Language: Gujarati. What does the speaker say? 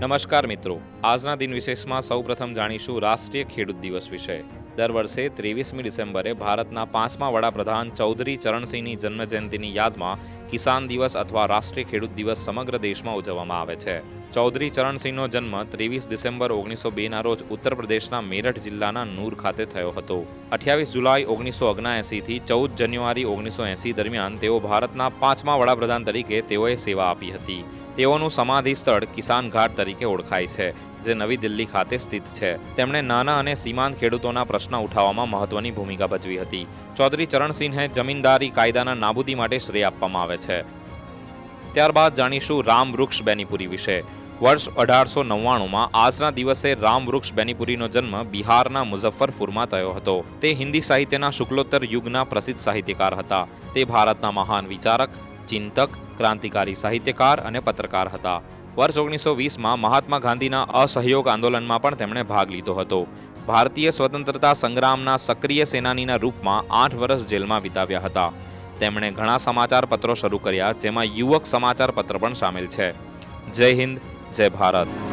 નમસ્કાર મિત્રો. આજના દિન વિશેષમાં સૌપ્રથમ જાણીશું રાષ્ટ્રીય ખેડૂત દિવસ વિશે. દર વર્ષે ત્રેવીસમી ડિસેમ્બરે ભારતના પાંચમા વડાપ્રધાન ચૌધરી ચરણસિંહની જન્મજયંતિની યાદમાં કિસાન દિવસ અથવા રાષ્ટ્રીય ખેડૂત દિવસ સમગ્ર દેશમાં ઉજવવામાં આવે છે. ચૌધરી ચરણસિંહનો જન્મ ત્રેવીસ ડિસેમ્બર ઓગણીસો બેના રોજ ઉત્તર પ્રદેશના મેરઠ જિલ્લાના નૂર ખાતે થયો હતો. અઠ્યાવીસ જુલાઈ ઓગણીસો ઓગણાએંસીથી ચૌદ જાન્યુઆરી ઓગણીસો એંસી દરમિયાન તેઓ ભારતના પાંચમા વડાપ્રધાન તરીકે તેઓએ સેવા આપી હતી. તેઓનું સમાધિ સ્થળ કિસાન ઘાટ તરીકે ઓળખાય છે, જે નવી દિલ્હી ખાતે સ્થિત છે. તેમણે નાના અને સીમાંત ખેડૂતોના પ્રશ્ન ઉઠાવવામાં મહત્વની ભૂમિકા ભજવી હતી. ચૌધરી ચરણસિંહે જમીનદારી કાયદાના નાબૂદી માટે શ્રેય આપવામાં આવે છે. ત્યારબાદ જાણીશું રામ વૃક્ષ બેનીપુરી વિશે. વર્ષ અઢારસો નવ્વાણુંમાં આજના દિવસે રામ વૃક્ષ બેનીપુરીનો જન્મ બિહારના મુઝફ્ફરપુરમાં થયો હતો. તે હિન્દી સાહિત્યના શુક્લોત્તર યુગના પ્રસિદ્ધ સાહિત્યકાર હતા. તે ભારતના મહાન વિચારક, ચિંતક ક્રાંતિકારી સાહિત્યકાર અને પત્રકાર હતા. વર્ષ ઓગણીસો વીસમાં મહાત્મા ગાંધીના અસહયોગ આંદોલનમાં પણ તેમણે ભાગ લીધો હતો. ભારતીય સ્વતંત્રતા સંગ્રામના સક્રિય સેનાનીના રૂપમાં આઠ વર્ષ જેલમાં વિતાવ્યા હતા. તેમણે ઘણા સમાચાર પત્રો શરૂ કર્યા, જેમાં યુવક સમાચાર પત્ર પણ સામેલ છે. જય હિન્દ, જય ભારત.